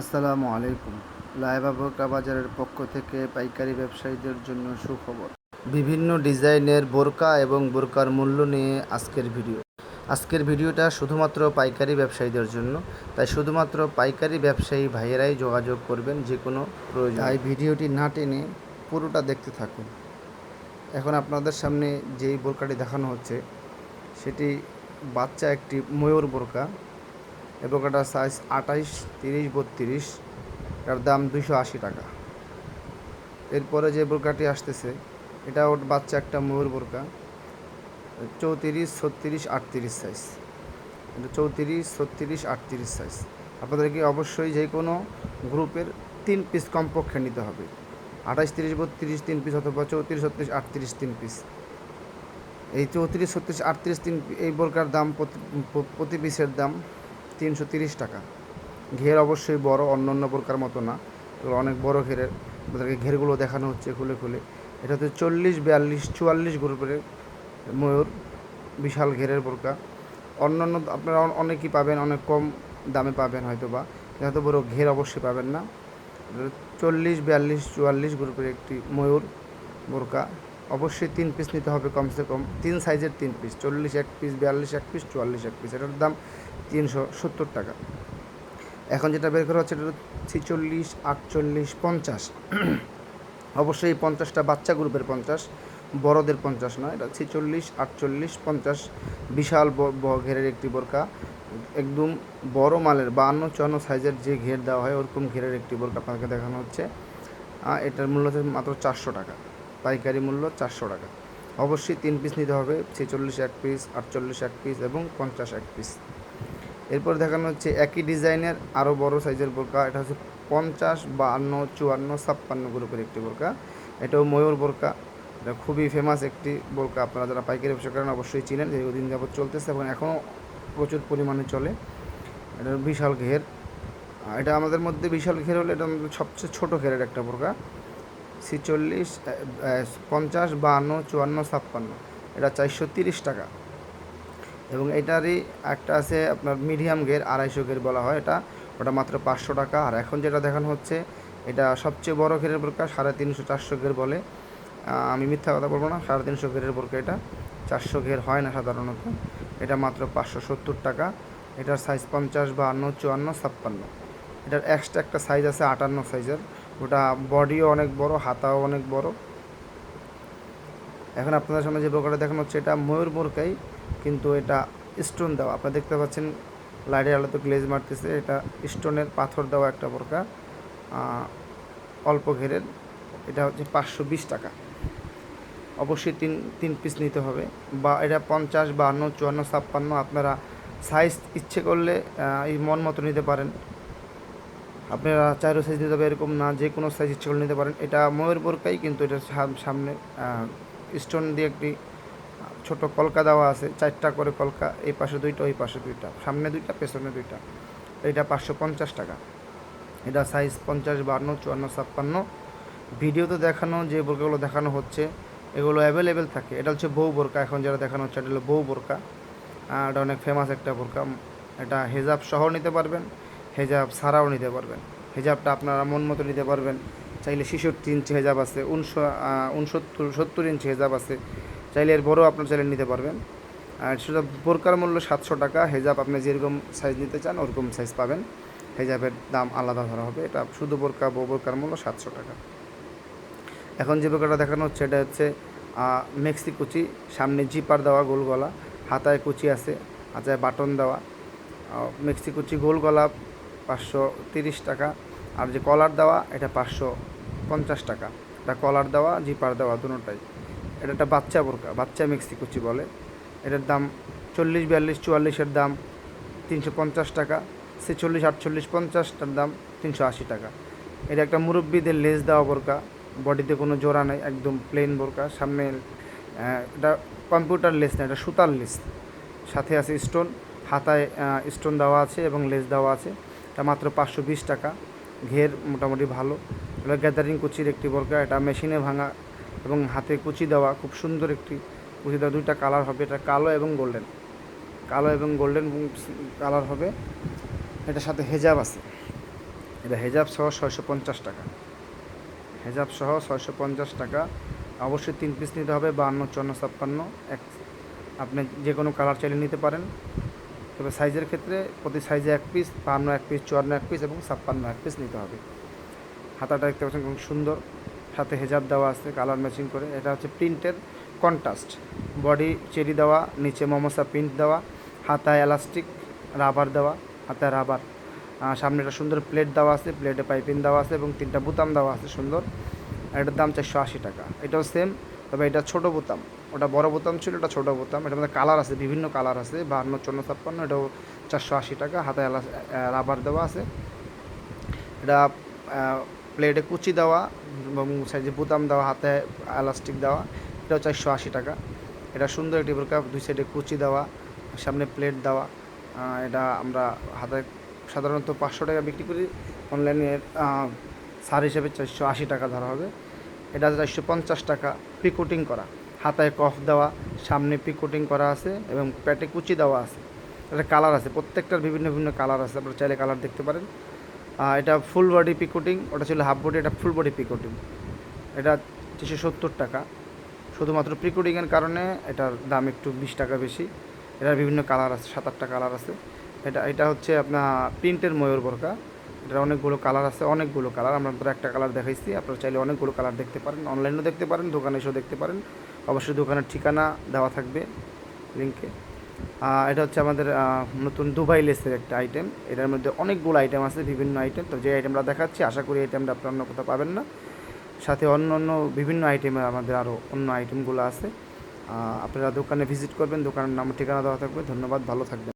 আসসালামু আলাইকুম। লাইবা বোরকা বাজারের পক্ষ থেকে পাইকারি ব্যবসায়ীদের জন্য সুখবর। বিভিন্ন ডিজাইনের বোরকা এবং বোরকার মূল্য নিয়ে আজকের ভিডিও। আজকের ভিডিওটা শুধুমাত্র পাইকারি ব্যবসায়ীদের জন্য। তাই শুধুমাত্র পাইকারি ব্যবসায়ী ভাইয়েরাই যোগাযোগ করবেন যে কোনো প্রয়োজন। তাই ভিডিওটি না টেনে পুরোটা দেখতে থাকুন। এখন আপনাদের সামনে যেই বোরকাটি দেখানো হচ্ছে, সেটি বাচ্চা একটি ময়ূর বোরকা। বোরকাটার সাইজ আঠাইশ, তিরিশ, বত্রিশ। এটার দাম দুশো আশি টাকা। এরপরে যে বোরকাটি আসতেছে, এটা ওর বাচ্চা একটা ময়ূর বোরকা। চৌত্রিশ, ছত্রিশ, আটত্রিশ সাইজ এটা চৌত্রিশ, ছত্রিশ, আটত্রিশ সাইজ আপনাদেরকে অবশ্যই যে কোনো গ্রুপের তিন পিস কমপক্ষে নিতে হবে। আঠাশ তিরিশ, বত্রিশ তিন পিস অথবা চৌত্রিশ, ছত্রিশ, আটত্রিশ তিন পিস এই চৌত্রিশ, ছত্রিশ, আটত্রিশ তিন এই বোরকার দাম প্রতি পিসের দাম তিনশো টাকা। ঘের অবশ্যই বড় অন্য অন্য বোরকার মতো না। এগুলো অনেক বড় ঘেরের। আপনাদেরকে ঘেরগুলো দেখানো হচ্ছে খুলে খুলে। এটা হচ্ছে চল্লিশ, বিয়াল্লিশ, চুয়াল্লিশ গ্রুপের ময়ূর। বিশাল ঘেরের বোরকা। অন্যান্য আপনারা অনেকই পাবেন, অনেক কম দামে পাবেন হয়তো বা এত বড় ঘের অবশ্যই পাবেন না। চল্লিশ, বিয়াল্লিশ, চুয়াল্লিশ গ্রুপের একটি ময়ূর বোরকা। অবশ্যই তিন পিস নিতে হবে কমসে কম। তিন সাইজের তিন পিস। চল্লিশ এক পিস, বিয়াল্লিশ এক পিস, চুয়াল্লিশ এক পিস। এটার দাম তিনশো সত্তর টাকা। এখন যেটা বের করা হচ্ছে, এটা ছিচল্লিশ, আটচল্লিশ, পঞ্চাশ। অবশ্যই এই পঞ্চাশটা বাচ্চা গ্রুপের পঞ্চাশ, বড়দের পঞ্চাশ নয়, এটা ছিচল্লিশ, আটচল্লিশ, পঞ্চাশ। বিশাল ঘেরের একটি বোরকা একদম বড় মালের, বান্ন, চুয়ান্ন সাইজের যে ঘের দেওয়া হয়, ওরকম ঘেরের একটি বোরকা আপনাকে দেখানো হচ্ছে। এটার মূল্য হচ্ছে মাত্র চারশো টাকা। পাইকারি মূল্য চারশো টাকা। অবশ্যই তিন পিস নিতে হবে, ছেচল্লিশ এক পিস আটচল্লিশ এক পিস এবং পঞ্চাশ এক পিস এরপর দেখানো হচ্ছে একই ডিজাইনের আরও বড় সাইজের বোরকা। এটা হচ্ছে পঞ্চাশ বাহান্ন চুয়ান্ন ছাপ্পান্ন গ্রুপের একটি বোরকা। এটাও ময়ূর বোরকা। এটা খুবই ফেমাস একটি বোরকা। আপনারা যারা পাইকারি ব্যবসা করেন অবশ্যই চিনেন। দীর্ঘদিন যাবত চলতেছে এবং এখনও প্রচুর পরিমাণে চলে। এটা বিশাল ঘের। এটা আমাদের মধ্যে বিশাল ঘের হলে এটা আমাদের সবচেয়ে ছোটো ঘেরের একটা বোরকা। ছিচল্লিশ পঞ্চাশ, বাহান্ন, চুয়ান্ন, ছাপ্পান্ন। এটা চারশো তিরিশ টাকা। এবং এটারই একটা আছে আপনার মিডিয়াম গের, আড়াইশো গের বলা হয় এটা। ওটা মাত্র পাঁচশো টাকা। আর এখন যেটা দেখানো হচ্ছে, এটা সবচেয়ে বড় ঘেরের বোরকা সাড়ে তিনশো চারশো গের বলে। আমি মিথ্যা কথা বলব না, সাড়ে তিনশো ঘেরের বোরকা এটা। চারশো ঘের হয় না সাধারণত। এটা মাত্র পাঁচশো সত্তর টাকা। এটার সাইজ পঞ্চাশ বা বাহান্ন, চুয়ান্ন, ছাপ্পান্ন। এটার এক্সট্রা একটা সাইজ আছে, আটান্ন সাইজের ওটা বডিও অনেক বড়, হাতাও অনেক বড়। এখন আপনাদের সামনে যে বোরকাটা দেখানো হচ্ছে, এটা ময়ূর বোরকাই। কিন্তু এটা স্টোন দেওয়া। আপনারা দেখতে পাচ্ছেন, লাইটের আলোতে গ্লেজ মারতেছে। এটা স্টোনের পাথর দেওয়া একটা বোরকা। অল্প ঘেরের। এটা হচ্ছে পাঁচশো বিশ টাকা। অবশ্যই তিন তিন পিস নিতে হবে। বা এটা পঞ্চাশ, বাহান্ন, চুয়ান্ন, ছাপ্পান্ন, আপনারা সাইজ ইচ্ছে করলে এই মন মতো নিতে পারেন। আপনারা চারো সাইজ নিতে হবে, এরকম না, যে কোনো সাইজ ইচ্ছে করলে নিতে পারেন। এটা ময়ূর বোরকাই, কিন্তু এটা সাম- সামনে স্টোন দিয়ে একটি ছোট কলকা দেওয়া আছে, চারটা করে কলকা, এই পাশে দুইটা, ওই পাশে দুইটা, সামনে দুইটা, পেছনে দুইটা। এটা পাঁচশো পঞ্চাশ টাকা। এটা সাইজ পঞ্চাশ, বান্ন, চুয়ান্ন, ছাপ্পান্ন। ভিডিওতে দেখানো, যে বোরকাগুলো দেখানো হচ্ছে, এগুলো অ্যাভেলেবেল থাকে। এটা হচ্ছে বউ বোরকা, এখন যারা দেখানো হচ্ছে, এটা হলো বউ বোরকা। এটা অনেক ফেমাস একটা বোরকা। এটা হেজাব সহ নিতে পারবেন, হেজাব ছাড়াও নিতে পারবেন। হেজাবটা আপনারা মন মতো নিতে পারবেন। চাইলে ছেষট্টি ইঞ্চি হেজাব আছে, উনশো উনসত্তর, সত্তর ইঞ্চি হেজাব আছে। চাইলে এর বড় আপনার চাইলে নিতে পারবেন। আর সেটা বোরকার মূল্য সাতশো টাকা, হেজাব আপনি যেরকম সাইজ নিতে চান, ওরকম সাইজ পাবেন। হেজাবের দাম আলাদা ধরা হবে। এটা শুধু বোরকা বোরকার মূল্য সাতশো টাকা। এখন যে বোরকাটা দেখানো হচ্ছে, এটা হচ্ছে মেক্সি কুচি। সামনে জিপার দেওয়া গোল গলা, হাতায় কুচি আছে, হাতায় বাটন দেওয়া। মেক্সি কুচি গোল গলা পাঁচশো তিরিশ টাকা। আর যে কলার দেওয়া, এটা পাঁচশো পঞ্চাশ টাকা। এটা কলার দেওয়া, জিপার দেওয়া, দুটোটাই। এটা একটা বাচ্চা বোরকা, বাচ্চা মেক্সি কুচি বলে। এটার দাম চল্লিশ, বিয়াল্লিশ চুয়াল্লিশের দাম তিনশো পঞ্চাশ টাকা। ছেচল্লিশ, আটচল্লিশ পঞ্চাশটার দাম তিনশো আশি টাকা। এটা একটা মুরব্বীদের লেস দেওয়া বোরকা, বডিতে কোনো জোড়া নেই, একদম প্লেন বোরকা। সামনে এটা কম্পিউটার লেস না, এটা সুতার লেস। সাথে আছে স্টোন হাতায় স্টোন দেওয়া আছে এবং লেস দেওয়া আছে। এটা মাত্র পাঁচশো বিশ টাকা। ঘের মোটামুটি ভালো। এটা গ্যাদারিং কুচির একটি বোরকা, এটা মেশিনে ভাঙা। এবং হাতে কুচি দেওয়া, খুব সুন্দর একটি কুচি দেওয়া, দুইটা কালার হবে, এটা কালো এবং গোল্ডেন কালো এবং গোল্ডেন কালার হবে, এটার সাথে হেজাব আছে। এটা হেজাব সহ ছয়শো পঞ্চাশ টাকা। হেজাব সহ ছয়শো পঞ্চাশ টাকা। অবশ্যই তিন পিস নিতে হবে বাহান্ন চুয়ান্ন, ছাপ্পান্ন, এক, আপনি যে কোনো কালার চাইলে নিতে পারেন। তবে সাইজের ক্ষেত্রে প্রতি সাইজে এক পিস বাহান্ন এক পিস চুয়ান্ন, এক পিস এবং ছাপ্পান্ন, এক পিস নিতে হবে। হাতাটা দেখতে পাচ্ছেন খুব সুন্দর। সাথে হেজাব দেওয়া আছে কালার ম্যাচিং করে। এটা হচ্ছে প্রিন্টের কন্ট্রাস্ট বডি চেরি দেওয়া, নিচে মমসা প্রিন্ট দেওয়া, হাতায় এলাস্টিক রাবার দেওয়া, হাতায় রাবার সামনে একটা সুন্দর প্লেট দেওয়া আছে প্লেটে পাইপিং দেওয়া আছে এবং তিনটা বোতাম দেওয়া আছে সুন্দর। এটার দাম চারশো আশি টাকা। এটাও সেম তবে এটা ছোটো বোতাম। ওটা বড় বোতাম ছিল, এটা ছোটো বোতাম। এটার মধ্যে কালার আছে, বিভিন্ন কালার আছে, বাহান্ন চন্ন ছাপ্পান্ন, এটাও চারশো আশি টাকা। হাতায় রাবার দেওয়া আছে। এটা প্লেটে কুচি দেওয়া এবং সাইজে বোতাম দেওয়া, হাতে এলাস্টিক দেওয়া, এটাও চারশো আশি টাকা। এটা সুন্দর একটি বোরকা, দুই সাইডে কুচি দেওয়া, সামনে প্লেট দেওয়া। এটা আমরা হাতে সাধারণত পাঁচশো টাকা বিক্রি করি। অনলাইনে সার হিসেবে চারশো আশি টাকা ধরা হবে। এটা চারশো পঞ্চাশ টাকা পিকোটিং করা। হাতায় কফ দেওয়া, সামনে পিকোটিং করা আছে এবং প্যাটে কুচি দেওয়া আছে। এটা কালার আছে, প্রত্যেকটার বিভিন্ন বিভিন্ন কালার আছে। আপনারা চাইলে কালার দেখতে পারেন। এটা ফুল বডি পিকোটিং ওটা ছিল হাফ বডি এটা ফুল বডি পিকোটিং এটা তিনশো সত্তর টাকা। শুধুমাত্র প্রিকোটিংয়ের কারণে এটার দাম একটু বিশ টাকা বেশি। এটার বিভিন্ন কালার আছে, সাত আটটা কালার আছে। এটা এটা হচ্ছে আপনার প্রিন্টের ময়ূর বোরকা। এটার অনেকগুলো কালার আছে, অনেকগুলো কালার আমরা তো একটা কালার দেখাইছি, আপনারা চাইলে অনেকগুলো কালার দেখতে পারেন অনলাইনেও দেখতে পারেন, দোকানে এসেও দেখতে পারেন। অবশ্যই দোকানের ঠিকানা দেওয়া থাকবে লিঙ্কে এটা হচ্ছে আমাদের নতুন দুবাই লেসের একটা আইটেম এটার মধ্যে অনেকগুলো আইটেম আছে, বিভিন্ন আইটেম তো যে আইটেমটা দেখাচ্ছি, আশা করি আইটেমটা আপনি অন্য কোথাও পাবেন না। সাথে অন্য অন্য বিভিন্ন আইটেমে আমাদের আরও অন্য আইটেমগুলো আছে। আপনারা দোকানে ভিজিট করবেন, দোকানের নাম, ঠিকানা দেওয়া থাকবে। ধন্যবাদ, ভালো থাকবেন।